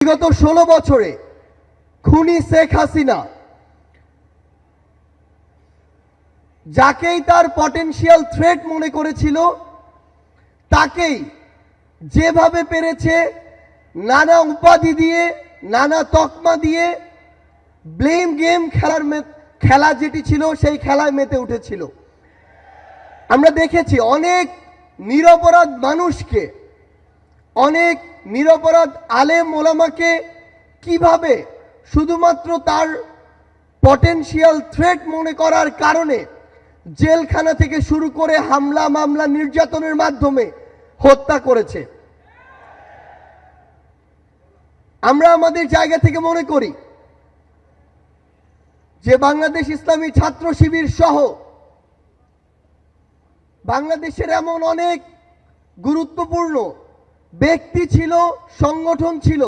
বিগত ষোলো বছরে খুনি শেখ হাসিনা। যাকেই তার পটেনশিয়াল থ্রেট মনে করেছিল, তাকেই যেভাবে পেরেছে, নানা উপাধি দিয়ে, নানা তকমা দিয়ে ব্লেম গেম খেলার খেলা যেটি ছিল সেই খেলায় মেতে উঠেছিল। আমরা দেখেছি অনেক নিরপরাধ মানুষকে অনেক নিরপরাধ আলেম ওলামাকে কীভাবে শুধুমাত্র তার পটেনশিয়াল থ্রেট মনে করার কারণে জেলখানা থেকে শুরু করে হামলা, মামলা, নির্যাতনের মাধ্যমে হত্যা করেছে? আমরা আমাদের জায়গা থেকে মনে করি যে বাংলাদেশ ইসলামী ছাত্র শিবির সহ বাংলাদেশের এমন অনেক গুরুত্বপূর্ণ ব্যক্তি ছিল সংগঠন ছিল।